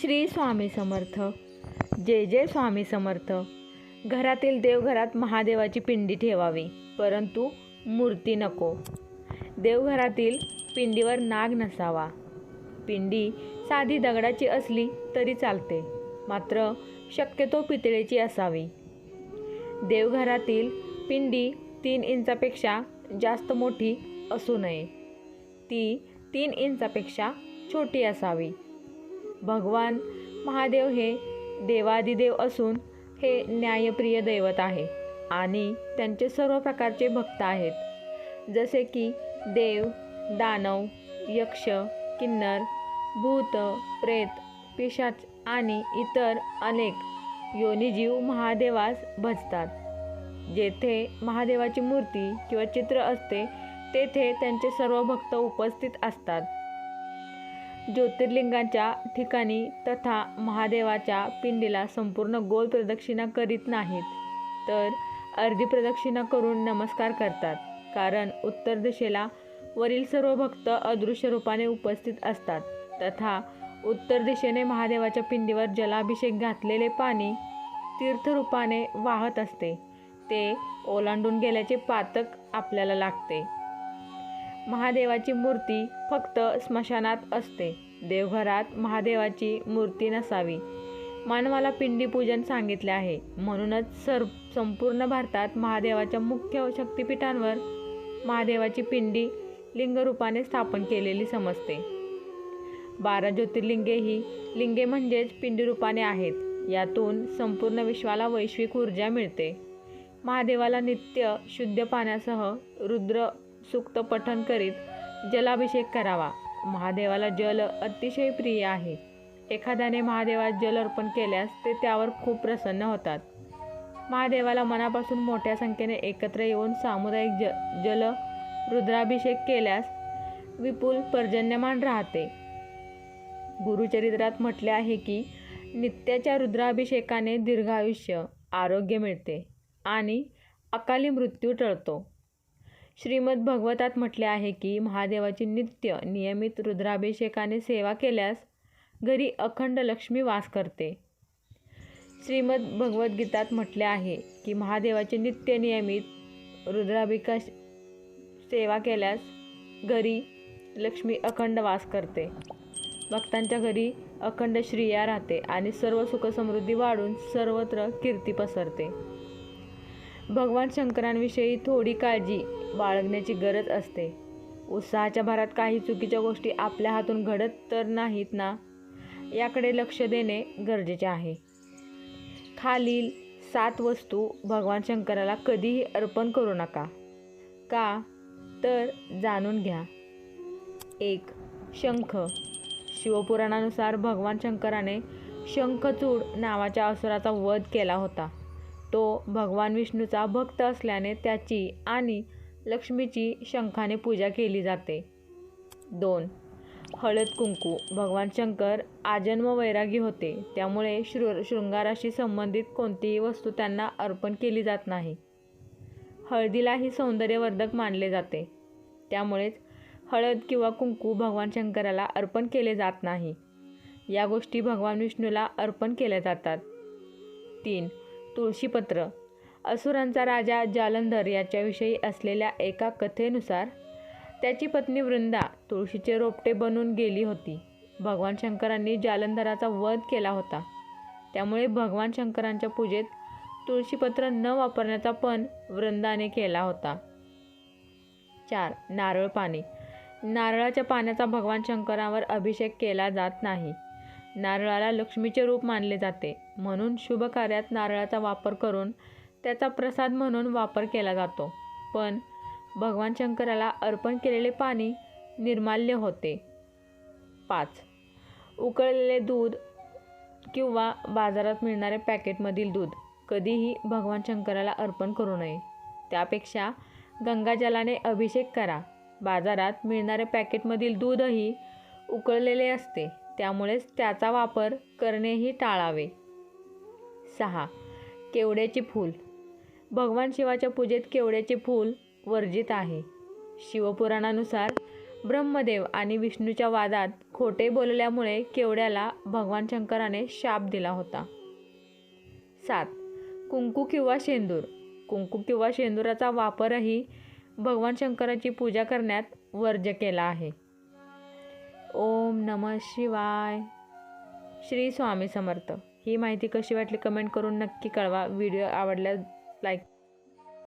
श्री स्वामी समर्थ. जय जय स्वामी समर्थ. घरातील देवघरात महादेवाची पिंडी ठेवावी परंतु मूर्ती नको. देवघरातील पिंडीवर नाग नसावा. पिंडी साधी दगडाची असली तरी चालते मात्र शक्यतो पितळेची असावी. देवघरातील पिंडी तीन इंचापेक्षा जास्त मोठी असू नये. ती तीन इंचापेक्षा छोटी असावी. भगवान महादेव हे देवादिदेव असून हे न्यायप्रिय दैवत आहे आणि त्यांचे सर्व प्रकारचे भक्त आहेत. जसे की देव दानव यक्ष किन्नर भूत प्रेत पिशाच आणि इतर अनेक योनिजीव महादेवास भजतात. जेथे महादेवाची मूर्ती किंवा चित्र असते तेथे त्यांचे सर्व भक्त उपस्थित असतात. ज्योतिर्लिंगाच्या ठिकाणी तथा महादेवाच्या पिंडीला संपूर्ण गोल प्रदक्षिणा करीत नाहीत तर अर्धी प्रदक्षिणा करून नमस्कार करतात कारण उत्तर दिशेला वरील सर्व भक्त अदृश्य रूपाने उपस्थित असतात. तथा उत्तर दिशेने महादेवाच्या पिंडीवर जलाभिषेक घातलेले पाणी तीर्थरूपाने वाहत असते. ते ओलांडून गेल्याचे पातक आपल्याला लागते. महादेवाची मूर्ती फक्त स्मशानात असते. देवघरात महादेवाची मूर्ती नसावी. मानवाला पिंडी पूजन सांगितले आहे. म्हणूनच सर संपूर्ण भारतात महादेवाच्या मुख्य शक्तिपीठांवर महादेवाची पिंडी लिंगरूपाने स्थापन केलेली समजते. बारा ज्योतिर्लिंगे ही लिंगे म्हणजेच पिंडी रूपाने आहेत. यातून संपूर्ण विश्वाला वैश्विक ऊर्जा मिळते. महादेवाला नित्य शुद्ध पाण्यासह रुद्र सूक्त पठण करीत जलाभिषेक करावा. महादेवाला जल अतिशय प्रिय आहे. एखाद्याने महादेवास जल अर्पण केल्यास ते त्यावर खूप प्रसन्न होतात. महादेवाला मनापासून मोठ्या संख्येने एकत्र येऊन सामुदायिक ज जल रुद्राभिषेक केल्यास विपुल पर्जन्यमान राहते. गुरुचरित्रात म्हटले आहे की नित्याच्या रुद्राभिषेकाने दीर्घायुष्य आरोग्य मिळते आणि अकाली मृत्यू टळतो. श्रीमद भगवतात म्हटले आहे की महादेवाची नित्य नियमित रुद्राभिषेकाने सेवा केल्यास घरी अखंड लक्ष्मी वास करते. श्रीमद भगवद्गीतात म्हटले आहे की महादेवाची नित्य नियमित रुद्राभिका सेवा केल्यास घरी लक्ष्मी अखंड वास करते. भक्तांच्या घरी अखंड श्रिया राहते आणि सर्व सुखसमृद्धी वाढून सर्वत्र कीर्ती पसरते. भगवान शंकरांविषयी थोडी काळजी बाळगण्याची गरज असते. उत्साहाच्या भरात काही चुकीच्या गोष्टी आपल्या हातून घडत तर नाहीत ना? याकडे लक्ष देणे गरजेचे आहे. खालील सात वस्तू भगवान शंकराला कधीही अर्पण करू नका. का? तर जाणून घ्या. एक शंख. शिवपुराणानुसार भगवान शंकराने शंखचूड नावाच्या असुराचा वध केला होता. तो भगवान विष्णूचा भक्त असल्याने त्याची आणि लक्ष्मीची शंखाने पूजा केली जाते. दोन. हळद कुंकू. भगवान शंकर आजन्म वैरागी होते. त्यामुळे शृ शृंगाराशी संबंधित कोणतीही वस्तू त्यांना अर्पण केली जात नाही. हळदीलाही सौंदर्यवर्धक मानले जाते. त्यामुळेच हळद किंवा कुंकू भगवान शंकराला अर्पण केले जात नाही. या गोष्टी भगवान विष्णूला अर्पण केल्या जातात. तीन. तुळशीपत्र. असुरांचा राजा जालंधर याच्याविषयी असलेल्या एका कथेनुसार त्याची पत्नी वृंदा तुळशीचे रोपटे बनून गेली होती. भगवान शंकरांनी जालंधराचा वध केला होता. त्यामुळे भगवान शंकरांच्या पूजेत तुळशीपत्र न वापरण्याचा पण वृंदाने केला होता. चार. नारळ पाणी. नारळाच्या पाण्याचा भगवान शंकरावर अभिषेक केला जात नाही. नारळाला लक्ष्मीचे रूप मानले जाते. म्हणून शुभ कार्यात नारळाचा वापर करून त्याचा प्रसाद म्हणून वापर केला जातो. पण भगवान शंकराला अर्पण केलेले पाणी निर्माल्य होते. पाच. उकळलेले दूध किंवा बाजारात मिळणारे पॅकेटमधील दूध कधीही भगवान शंकराला अर्पण करू नये. त्यापेक्षा गंगाजलाने अभिषेक करा. बाजारात मिळणारे पॅकेटमधील दूधही उकळलेले असते त्यामुळेच त्याचा वापर करणेही टाळावे. सहा. केवड्याचे फूल. भगवान शिवाच्या पूजेत केवड्याचे फूल वर्जित आहे. शिवपुराणानुसार ब्रह्मदेव आणि विष्णूच्या वादात खोटे बोलल्यामुळे केवड्याला भगवान शंकराने शाप दिला होता. सात. कुंकू किंवा शेंदूर. कुंकू किंवा शेंदुराचा वापरही भगवान शंकराची पूजा करण्यात वर्ज्य केला आहे. ओम नम शिवाय. श्री स्वामी समर्थ. ही माहिती कशी वाटली कमेंट करून नक्की कळवा. व्हिडिओ आवडल्यास लाईक